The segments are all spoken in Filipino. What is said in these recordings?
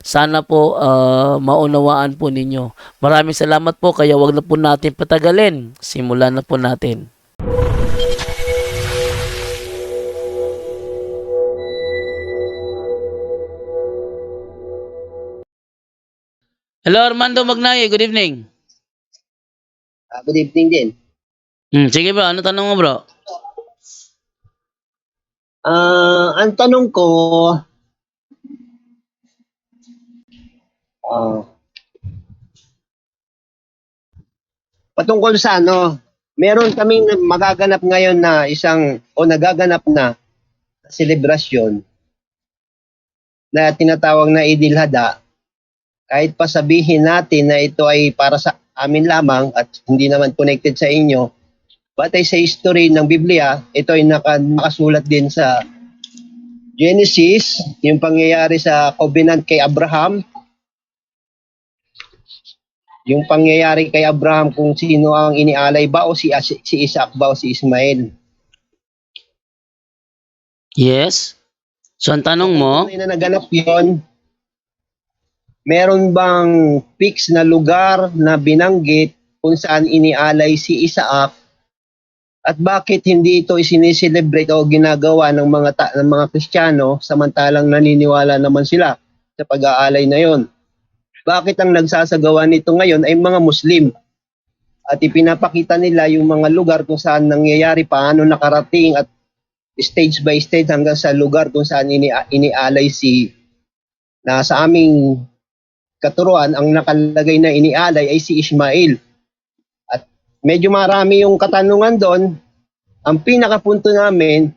Sana po ah, maunawaan po ninyo. Maraming salamat po kaya wag na po natin patagalin. Simulan na po natin. Hello Armando Magnaye, good evening. Ah, good evening din. Hmm, sige bro, ano tanong mo bro? Ah, ang tanong ko patungkol sa ano, meron kaming magaganap ngayon na isang o nagaganap na selebrasyon na tinatawag na Idil Hada. Kahit pa sabihin natin na ito ay para sa amin lamang at hindi naman connected sa inyo, batay sa history ng Biblia, ito ay naka, nakasulat din sa Genesis, yung pangyayari sa covenant kay Abraham, yung pangyayari kay Abraham kung sino ang inialay ba o si, si Isaac ba o si Ismael. Yes. So ang tanong mo, Kung na naganap yon, meron bang fix na lugar na binanggit kung saan inialay si Isaac at bakit hindi ito isineselebrate o ginagawa ng mga ta- ng mga Kristiyano samantalang naniniwala naman sila sa pag-aalay na yon? Bakit ang nagsasagawa nito ngayon ay mga Muslim? At ipinapakita nila yung mga lugar kung saan nangyayari, paano nakarating at stage by stage hanggang sa lugar kung saan ini inialay si na sa aming katuruan ang nakalagay na inialay ay si Ismail. At medyo marami yung katanungan doon. Ang pinakapunto namin,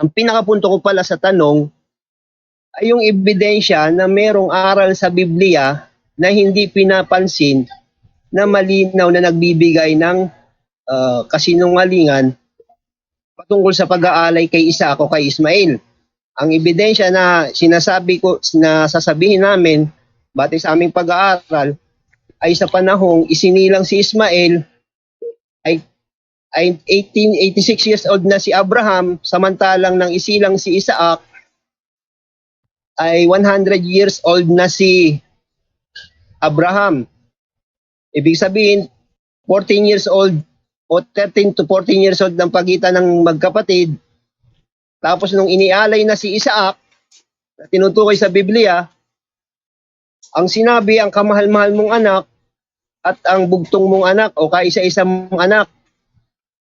ang pinakapunto ko pala sa tanong ay yung ebidensya na merong aral sa Biblia na hindi pinapansin na malinaw na nagbibigay ng ah, kasinungalingan patungkol sa pag-aalay kay Isaac o kay Ismail. Ang ebidensya na sinasabi ko na sasabihin namin batay sa aming pag-aaral ay sa panahong isinilang si Ismail ay ay 18 86 years old na si Abraham samantalang nang isilang si Isaac ay 100 years old na si Abraham. Ibig sabihin 14 years old o 13 to 14 years old ng pagitan ng magkapatid. Tapos nung inialay na si Isaac, na tinutukoy sa Biblia, ang sinabi ang kamahal-mahal mong anak at ang bugtong mong anak o kaisa-isa mong anak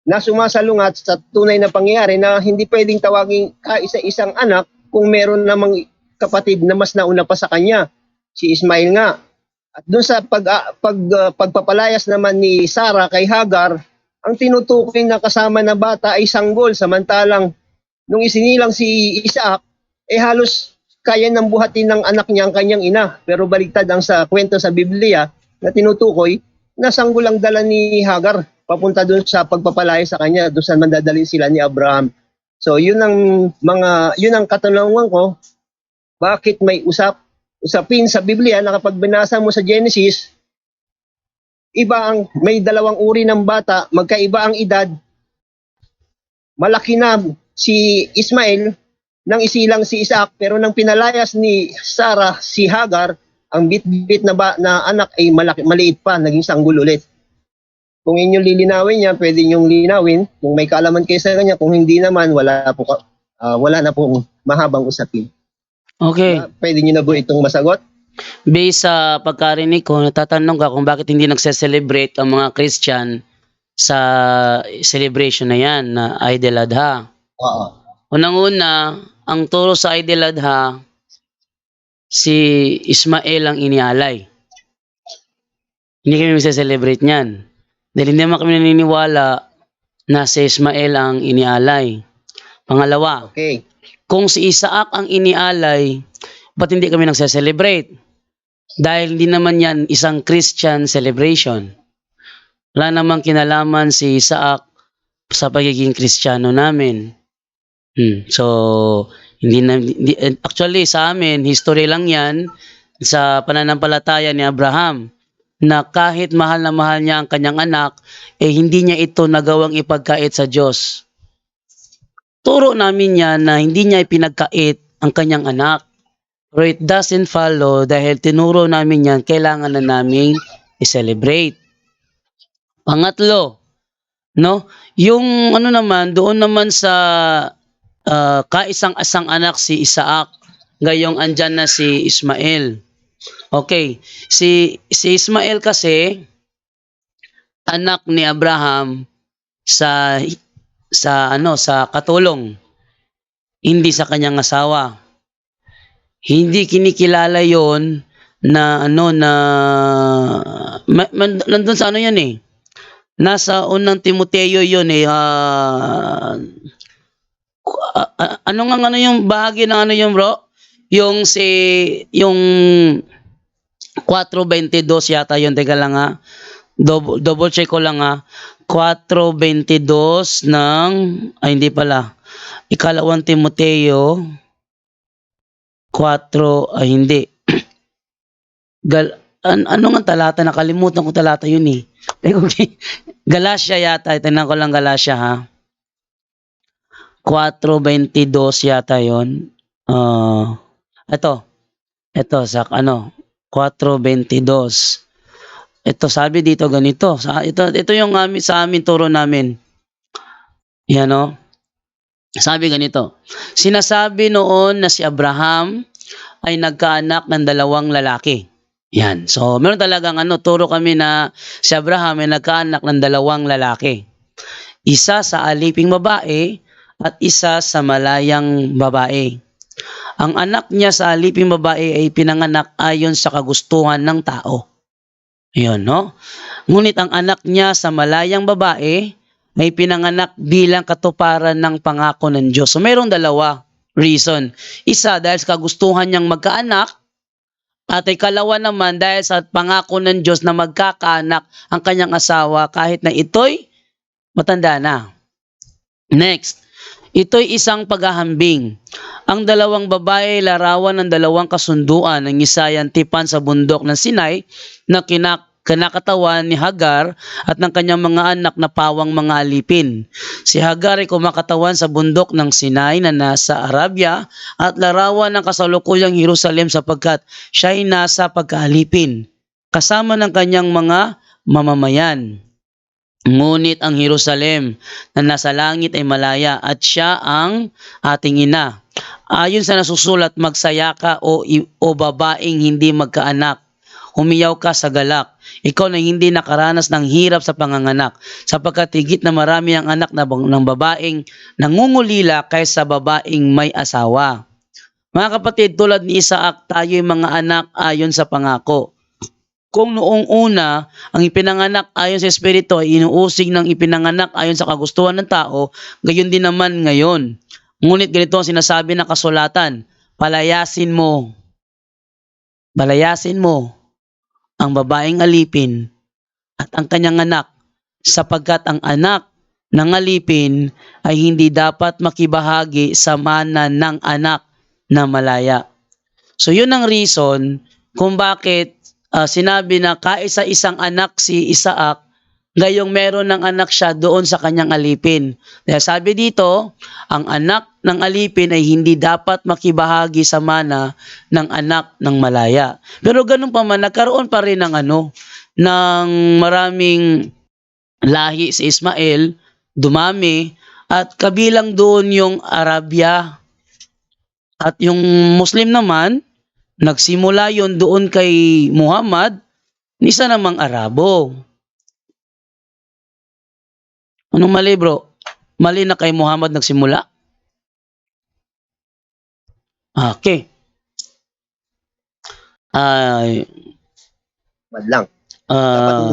na sumasalungat sa tunay na pangyayari na hindi pwedeng tawaging kaisa-isang anak kung meron namang kapatid na mas nauna pa sa kanya, si Ismail nga. At doon sa pag, ah, pag, ah, pagpapalayas naman ni Sarah kay Hagar, ang tinutukoy na kasama na bata ay sanggol. Samantalang nung isinilang si Isaac eh halos kaya nang buhatin ng anak niya ang kanyang ina. Pero baliktad ang sa kwento sa Biblia na tinutukoy na sanggol ang dala ni Hagar papunta doon sa pagpapalaya sa kanya doon saan mandadalhin sila ni Abraham. So yun ang mga yun ang katanungan ko. Bakit may usap usapin sa Biblia na kapag binasa mo sa Genesis iba ang may dalawang uri ng bata, magkaiba ang edad. Malaki na si Ismail nang isilang si Isaac pero nang pinalayas ni Sarah si Hagar, ang bit-bit na, ba, na anak ay malaki, maliit pa, naging sanggol ulit. Kung inyong lilinawin niya, pwede ninyong linawin. Kung may kaalaman kayo sa kanya, kung hindi naman, wala, po, ah, wala na pong mahabang usapin. Okay. Pwede niyo na po itong masagot? Based sa pagkarinig ko, natatanong ka kung bakit hindi nagse-celebrate ang mga Christian sa celebration na yan, na Idel Adha. Oo. Unang-una, ang turo sa Idel Adha, si Ismael ang inialay. Hindi kami magse-celebrate niyan. Dahil hindi naman kami naniniwala na si Ismael ang inialay. Pangalawa, Okay. Kung si Isaac ang inialay, ba't hindi kami nagse-celebrate? Dahil hindi naman yan isang Christian celebration. Wala namang kinalaman si Isaac sa pagiging Kristiyano namin. Hmm. So, hindi na, hindi- actually sa amin, history lang yan sa pananampalataya ni Abraham na kahit mahal na mahal niya ang kanyang anak, eh hindi niya ito nagawang ipagkait sa Diyos. Turo namin yan na hindi niya ipinagkait ang kanyang anak. Pero it doesn't follow dahil tinuro namin yan, kailangan na naming i-celebrate. Pangatlo, no? Yung ano naman, doon naman sa ah, kaisang-asang anak si Isaac, gayong andyan na si Ismael. Okay, si si Ismael kasi anak ni Abraham sa sa ano sa katulong hindi sa kanyang asawa. Hindi kinikilala yon na ano na ma, man- nandun sa ano yan eh. Nasa unang Timoteo yon eh ah, a- a- ano nga ano yung bahagi ng ano yung bro? Yung si yung 422 yata yun. Teka lang ha. Double, double check ko lang ha 4.22 ng, ay hindi pala, ikalawang Timoteo, 4, ay hindi. Gal, an, ano nga talata? Nakalimutan ko talata yun eh. Okay. Galatia yata, tingnan ko lang Galatia ha. 4.22 yata yun. Uh, ito, ito, sa ano, 4.22. Ito sabi dito ganito. Sa ito ito yung amin sa amin turo namin. Yan no. Sabi ganito. Sinasabi noon na si Abraham ay nagkaanak ng dalawang lalaki. Yan. So, meron talagang ano, turo kami na si Abraham ay nagkaanak ng dalawang lalaki. Isa sa aliping babae at isa sa malayang babae. Ang anak niya sa aliping babae ay pinanganak ayon sa kagustuhan ng tao. Ayun, no? Ngunit ang anak niya sa malayang babae ay pinanganak bilang katuparan ng pangako ng Diyos. So, mayroong dalawa reason. Isa, dahil sa kagustuhan niyang magkaanak, at ikalawa naman dahil sa pangako ng Diyos na magkakaanak ang kanyang asawa kahit na ito'y matanda na. Next, ito'y isang paghahambing. Ang dalawang babae larawan ng dalawang kasunduan ng isa ay antipan sa bundok ng Sinai na kinak kinakatawan ni Hagar at ng kanyang mga anak na pawang mga alipin. Si Hagar ay kumakatawan sa bundok ng Sinai na nasa Arabia at larawan ng kasalukuyang Jerusalem sapagkat siya ay nasa pagkaalipin kasama ng kanyang mga mamamayan. Ngunit ang Jerusalem na nasa langit ay malaya at siya ang ating ina. Ayon sa nasusulat, magsaya ka o, o babaeng hindi magkaanak. Humiyaw ka sa galak. Ikaw na hindi nakaranas ng hirap sa panganganak, sapagkat higit na marami ang anak na ng babaeng nangungulila kaysa babaeng may asawa. Mga kapatid, tulad ni Isaac, tayo'y mga anak ayon sa pangako. Kung noong una, ang ipinanganak ayon sa Espiritu ay inuusig ng ipinanganak ayon sa kagustuhan ng tao, gayon din naman ngayon. Ngunit ganito ang sinasabi ng kasulatan, palayasin mo, palayasin mo ang babaeng alipin at ang kanyang anak, sapagkat ang anak ng alipin ay hindi dapat makibahagi sa mana ng anak na malaya. So yun ang reason kung bakit ah, sinabi na kaisa-isang anak si Isaac, gayong meron ng anak siya doon sa kanyang alipin. Dahil sabi dito, ang anak ng alipin ay hindi dapat makibahagi sa mana ng anak ng malaya. Pero ganun pa man, nagkaroon pa rin ng ano, ng maraming lahi si Ismael, dumami, at kabilang doon yung Arabia. At yung Muslim naman, nagsimula yon doon kay Muhammad, isa namang Arabo. Anong mali bro? Mali na kay Muhammad nagsimula? Okay. Ay,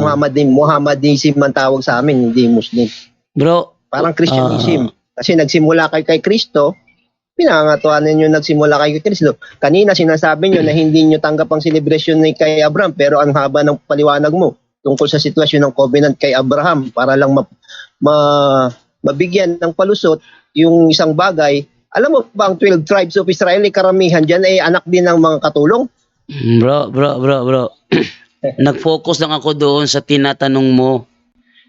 Muhammad din, Muhammad din man tawag sa amin, hindi Muslim. bro, Parang Christianism. Ah. Kasi nagsimula kay kay Kristo, pinangangatuan ninyo nagsimula kay Kristo. Kanina sinasabi nyo na hindi nyo tanggap ang celebration ni kay Abraham, pero ang haba ng paliwanag mo tungkol sa sitwasyon ng covenant kay Abraham para lang ma, ma- mabigyan ng palusot yung isang bagay. Alam mo ba ang 12 tribes of Israel, eh, karamihan dyan ay anak din ng mga katulong? Bro, bro, bro, bro. Nag-focus lang ako doon sa tinatanong mo.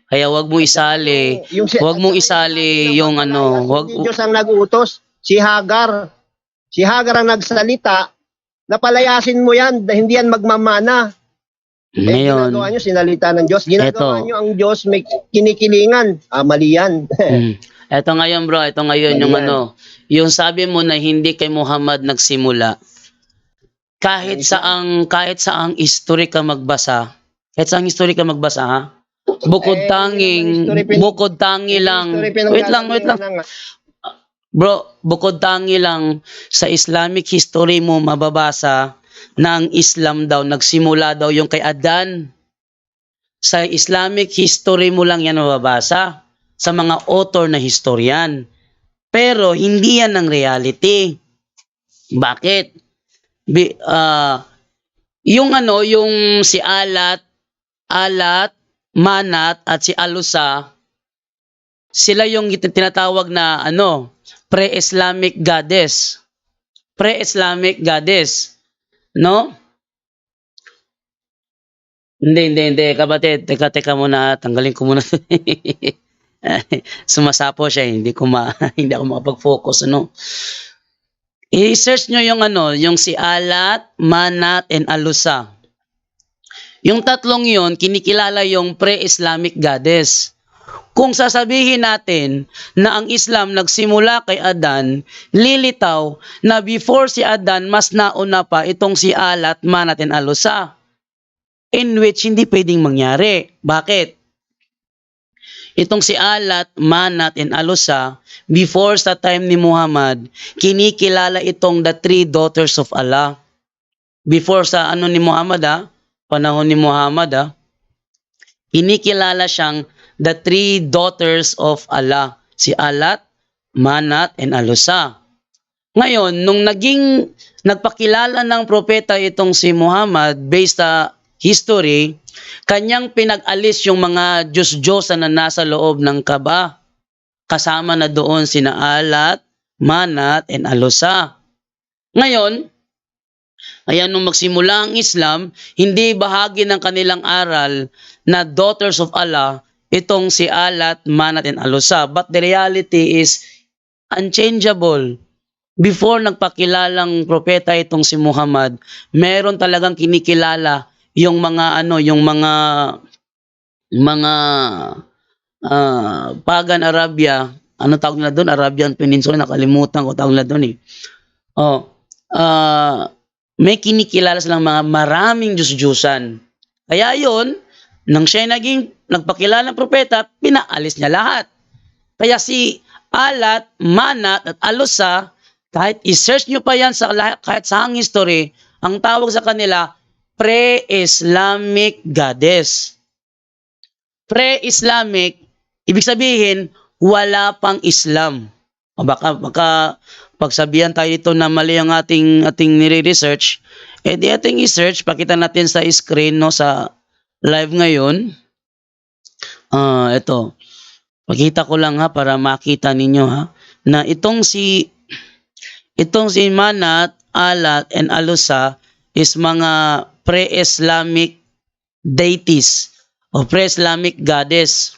Kaya wag mo isali. Yung, Huwag mong isali yung ano, wag- Diyos ang nag-uutos. Si Hagar. Si Hagar ang nagsalita. Napalayasin mo yan. Hindi yan magmamana. Eh, Ngayon, ginagawa nyo, sinalita ng Diyos. Ginagawa Eto. nyo ang Diyos, may kinikilingan. Ah, mali yan. mm, eto ngayon bro, eto ngayon yung Ayan. ano, yung sabi mo na hindi kay Muhammad nagsimula. Kahit saang kahit saang history ka magbasa, kahit saang history ka magbasa ha. Bukod Eh, tanging history pin- bukod tangi lang. History, Wait lang, wait lang. pinanggagalingan ng- Bro, bukod tangi lang sa Islamic history mo mababasa ang Islam daw nagsimula daw yung kay Adan. Sa Islamic history mo lang yan mababasa sa mga author na historian. Pero hindi yan ang reality. Bakit? Bi, ah, yung ano, yung si Alat, Alat, Manat at si Alusa, sila yung tinatawag na ano, pre-Islamic goddess. Pre-Islamic goddess. No? Hindi, hindi, hindi. Kapatid, teka, teka muna. Tanggalin ko muna. Sumasapo siya. Hindi ko ma, hindi ako makapag-focus. Ano? I-search nyo yung ano, yung si Alat, Manat, and Alusa. Yung tatlong yon kinikilala yung pre-Islamic goddess. Kung sasabihin natin na ang Islam nagsimula kay Adan, lilitaw na before si Adan, mas nauna pa itong si Alat, Manat, and Alusa. In which hindi pwedeng mangyari. Bakit? Itong si Alat, Manat, and Alusa, before sa time ni Muhammad, kinikilala itong the three daughters of Allah. Before sa ano ni Muhammad ah, panahon ni Muhammad ah, kinikilala siyang the three daughters of Allah, si Alat, Manat, and Alusa. Ngayon, nung naging nagpakilala ng propeta itong si Muhammad based sa history, kanyang pinag-alis yung mga Diyos-Diyosa na nasa loob ng Kaba. Kasama na doon sina Alat, Manat, and Alusa. Ngayon, Ayan, nung magsimula ang Islam, hindi bahagi ng kanilang aral na daughters of Allah itong si Alat, Manat, and Alusa. But the reality is unchangeable. Before nagpakilalang propeta itong si Muhammad, meron talagang kinikilala yung mga ano, yung mga mga ah, Pagan Arabia, ano tawag nila doon? Arabian Peninsula, nakalimutan ko tawag nila doon eh. Oh, ah, may kinikilala silang mga maraming Diyos-Diyusan. Kaya yon nang siya naging nagpakilala ng propeta, pinaalis niya lahat. Kaya si Alat, Manat at Alusa, kahit i-search nyo pa yan sa kahit sa ang history, ang tawag sa kanila, pre-Islamic goddess. Pre-Islamic, ibig sabihin, wala pang Islam. O baka, baka pagsabihan tayo ito na mali ang ating, ating nire-research, eh di ating i-search, pakita natin sa screen no, sa live ngayon. Ah, ito. Pakita ko lang ha para makita ninyo ha na itong si itong si Manat, Alat and Alusa is mga pre-Islamic deities o pre-Islamic goddess.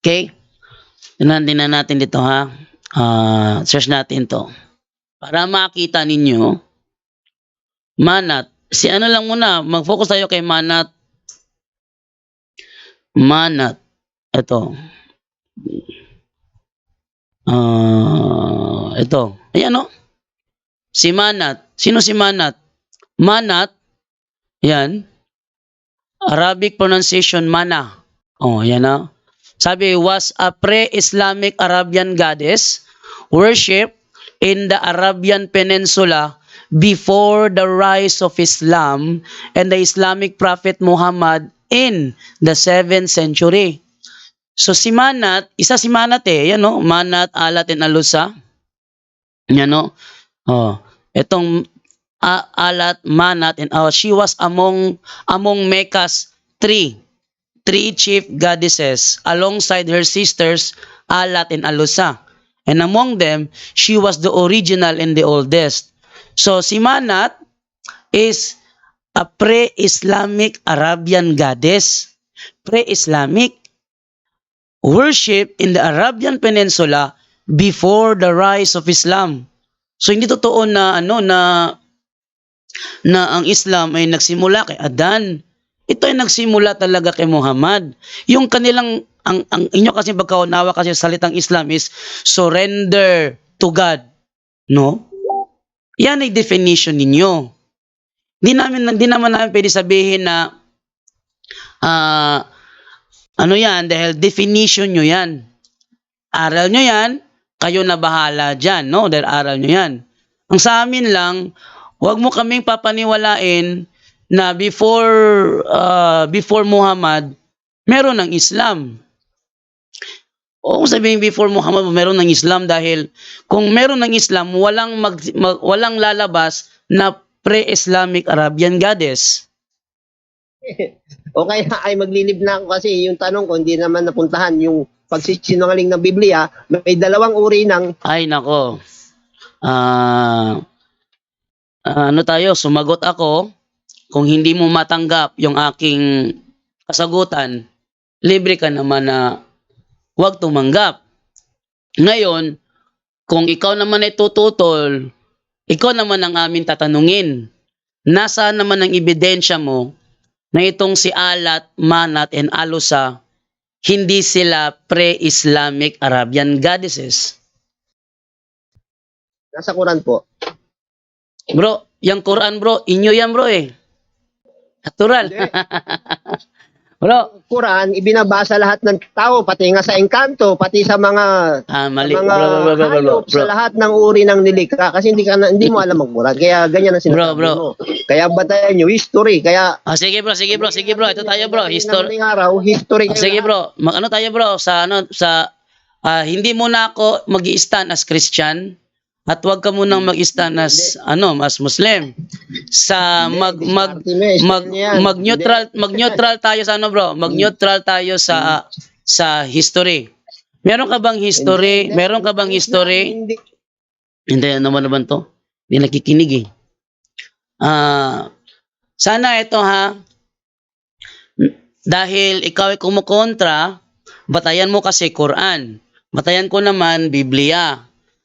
Okay? Tingnan din na natin dito ha. Ah, search natin to. Para makita ninyo Manat. Si ano lang muna, mag-focus tayo kay Manat. Manat. Ito. Ah, ito. Ayan o. Si Manat. Sino si Manat? Manat. Yan. Arabic pronunciation mana. Oh, yan na. Sabi, was a pre-Islamic Arabian goddess worship in the Arabian Peninsula before the rise of Islam and the Islamic prophet Muhammad in the 7th century. So si Manat, isa si Manat eh, yan no? Manat, Alat, and Alusa. Yan no? Oh, etong A- Alat, Manat, and uh, she was among among Mecca's three three chief goddesses alongside her sisters Alat and Alusa. And among them, she was the original and the oldest. So si Manat is a pre-Islamic Arabian goddess. Pre-Islamic worship in the Arabian Peninsula before the rise of Islam. So hindi totoo na ano na na ang Islam ay nagsimula kay Adan. Ito ay nagsimula talaga kay Muhammad. Yung kanilang ang ang inyo kasi pagkaunawa kasi sa salitang Islam is surrender to God. No? Yan ay definition ninyo. Hindi namin hindi naman namin pwede sabihin na ah ano yan dahil definition nyo yan. Aral nyo yan, kayo na bahala dyan, no? Dahil aral nyo yan. Ang sa amin lang, huwag mo kaming papaniwalain na before uh, before Muhammad, meron ng Islam. O kung sabihin before Muhammad, meron ng Islam dahil kung meron ng Islam, walang mag, mag- walang lalabas na pre-Islamic Arabian goddess. O kaya ay maglilib na ako kasi yung tanong ko hindi naman napuntahan yung pagsisinungaling ng Biblia, may dalawang uri ng Ay nako. Ah ah, ano tayo, sumagot ako. Kung hindi mo matanggap yung aking kasagutan, libre ka naman na huwag tumanggap. Ngayon, kung ikaw naman ay tututol, ikaw naman ang amin tatanungin. Nasaan naman ang ebidensya mo na itong si Alat, Manat, and Alusa, hindi sila pre-Islamic Arabian goddesses? nasa Quran po. Bro, yung Quran bro, inyo yan bro eh. Natural. Bro, Quran, ibinabasa lahat ng tao, pati nga sa engkanto, pati sa mga ah, mali. mga Bro, bro, bro, bro, bro, bro. sa lahat ng uri ng nilikha kasi hindi ka na, hindi mo alam mag-Quran. Kaya ganyan ang sinasabi Bro, bro. mo. Kaya batayan nyo, history. Kaya Ah, sige bro, sige bro, sige bro. Ito tayo bro. History. Araw, history. Ah, sige bro, mag ano tayo bro sa ano sa ah, hindi muna ako magi-stand as Christian at wag ka munang mag-stand as ano, as Muslim. Sa mag mag mag mag neutral mag neutral tayo sa ano bro? Mag neutral tayo sa sa history. Meron ka bang history? Meron ka bang history? Hindi. Naman naman to. Hindi nakikinig eh. Ah, sana ito ha. Dahil ikaw ay kumukontra, batayan mo kasi Quran. Batayan ko naman Biblia.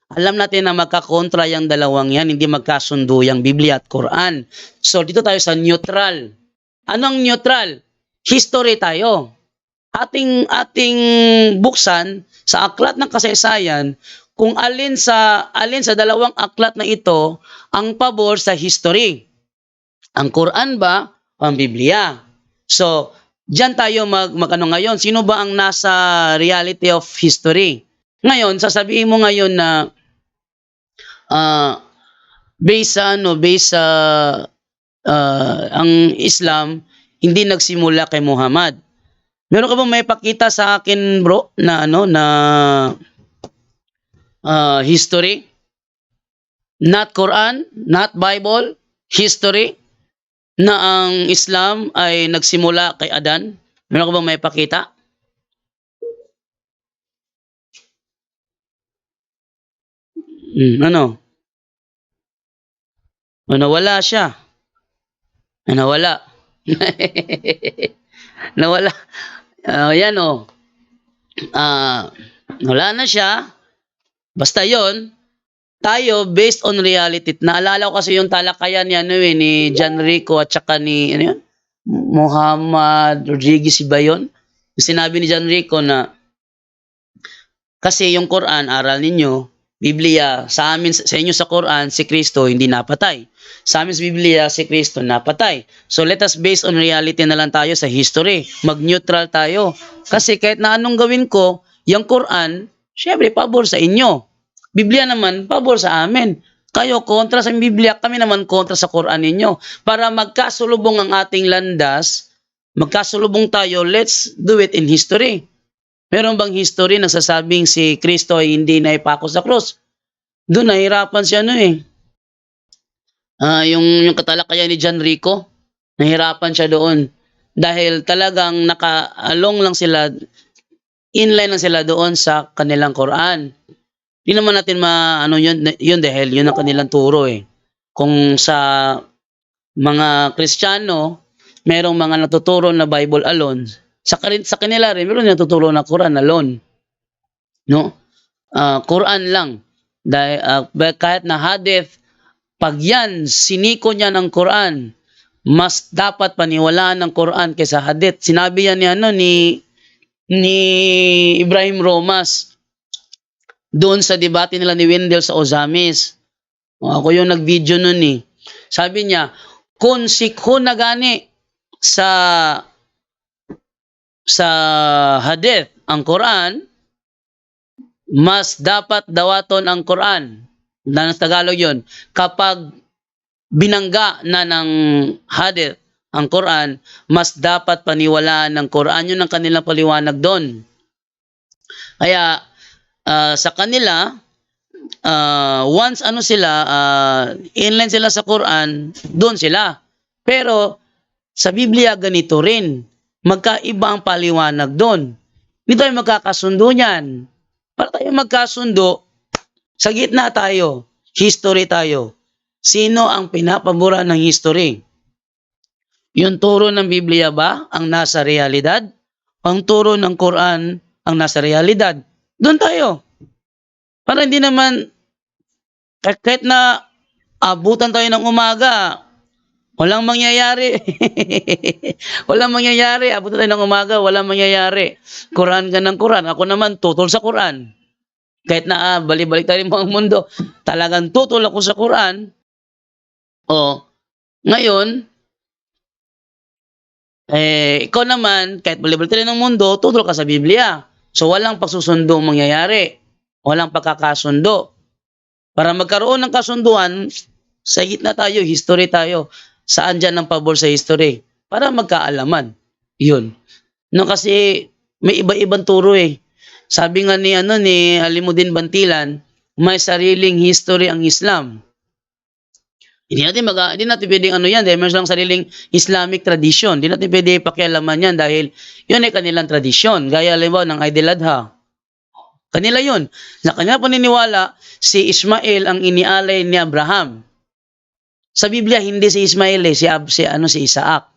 Alam natin na magkakontra yung dalawang yan, hindi magkasundo yung Biblia at Quran. So dito tayo sa neutral. Anong neutral? History tayo. Ating ating buksan sa aklat ng kasaysayan kung alin sa alin sa dalawang aklat na ito ang pabor sa history. Ang Quran ba o ang Biblia? So, diyan tayo mag, magano ngayon, sino ba ang nasa reality of history? Ngayon, sasabihin mo ngayon na ah based sa ano, based sa ah, ang Islam hindi nagsimula kay Muhammad. Meron ka bang may pakita sa akin, bro, na ano na uh, history, not Quran, not Bible, history, na ang Islam ay nagsimula kay Adan? Meron ka bang may pakita? Hmm, ano? Nawala siya. Nawala. nawala. Ah, yan o. Ah, wala na siya. Basta yon tayo based on reality. Naalala ko kasi yung talakayan niya ano, eh, ni John Rico at saka ni ano yun? Muhammad Rodriguez ba yun? Sinabi ni John Rico na kasi yung Quran, aral ninyo, Biblia, sa amin, sa inyo sa Quran, si Kristo hindi napatay. Sa amin sa Biblia, si Kristo napatay. So let us based on reality na lang tayo sa history. Mag-neutral tayo. Kasi kahit na anong gawin ko, yung Quran, syempre, pabor sa inyo. Biblia naman, pabor sa amin. Kayo kontra sa Biblia, kami naman kontra sa Quran ninyo. Para magkasulubong ang ating landas, magkasulubong tayo, let's do it in history. Meron bang history na sasabing si Kristo ay hindi na ipako sa cross? Doon nahirapan siya ano eh. Ah, yung yung katalakayan ni John Rico, nahirapan siya doon dahil talagang nakaalong lang sila inline lang sila doon sa kanilang Quran. Hindi naman natin ma ano yun, yun dahil yun ang kanilang turo eh. Kung sa mga Kristiyano, merong mga natuturo na Bible alone, sa, sa kanila rin, meron natuturo na Quran alone. No? Ah, Quran lang. Dahil, ah, kahit na hadith, pag yan, siniko niya ng Quran, mas dapat paniwalaan ng Quran kaysa hadith. Sinabi yan ni, ano, ni, ni Ibrahim Romas doon sa debate nila ni Wendell sa Ozamis. Ako yung nag-video nun eh. Sabi niya, kung sikho na gani sa sa hadith ang Quran, mas dapat dawaton ang Quran. Na sa Tagalog yun. Kapag binangga na ng hadith ang Quran, mas dapat paniwalaan ng Quran. Yun ang kanilang paliwanag doon. Kaya ah, sa kanila, ah, once ano sila, uh, inline sila sa Quran, doon sila. Pero sa Biblia ganito rin. Magkaiba ang paliwanag doon. Hindi tayo magkakasundo niyan. Para tayo magkasundo, sa gitna tayo. History tayo. Sino ang pinapabura ng history? Yung turo ng Biblia ba ang nasa realidad? Ang turo ng Quran ang nasa realidad? Doon tayo. Para hindi naman kahit na abutan tayo ng umaga, walang mangyayari. walang mangyayari. Abutan tayo ng umaga, walang mangyayari. Quran ka ng Quran. Ako naman, tutol sa Quran. Kahit na ah, balik-balik tayo ng mundo, talagang tutol ako sa Quran. O, ngayon, eh, ikaw naman, kahit balik-balik tayo ng mundo, tutol ka sa Biblia. So, walang pagsusundo ang mangyayari. Walang pagkakasundo. Para magkaroon ng kasunduan, sa gitna tayo, history tayo. Saan dyan ang pabor sa history? Para magkaalaman. Yun. No, kasi may iba-ibang turo eh. Sabi nga ni ano ni Alimuddin Bantilan, may sariling history ang Islam. Hindi natin mag hindi natin pwedeng ano yan dahil meron sariling Islamic tradition. Hindi natin pwede pakialaman yan dahil yun ay kanilang tradisyon. Gaya halimbawa ng Aidil Adha. Kanila yun. Sa kanila paniniwala, si Ismail ang inialay ni Abraham. Sa Biblia, hindi si Ismail eh, si, Ab, si, ano, si Isaac.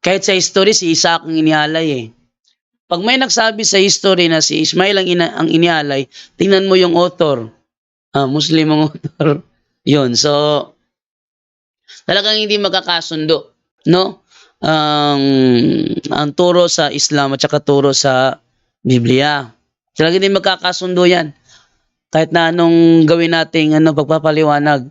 Kahit sa history, si Isaac ang inialay eh. Pag may nagsabi sa history na si Ismail ang, ina, ang inialay, tingnan mo yung author. Ah, Muslim ang author. Yun, so, talagang hindi magkakasundo, no? Ang, ang turo sa Islam at saka turo sa Biblia. Talagang hindi magkakasundo yan. Kahit na anong gawin nating ano, pagpapaliwanag.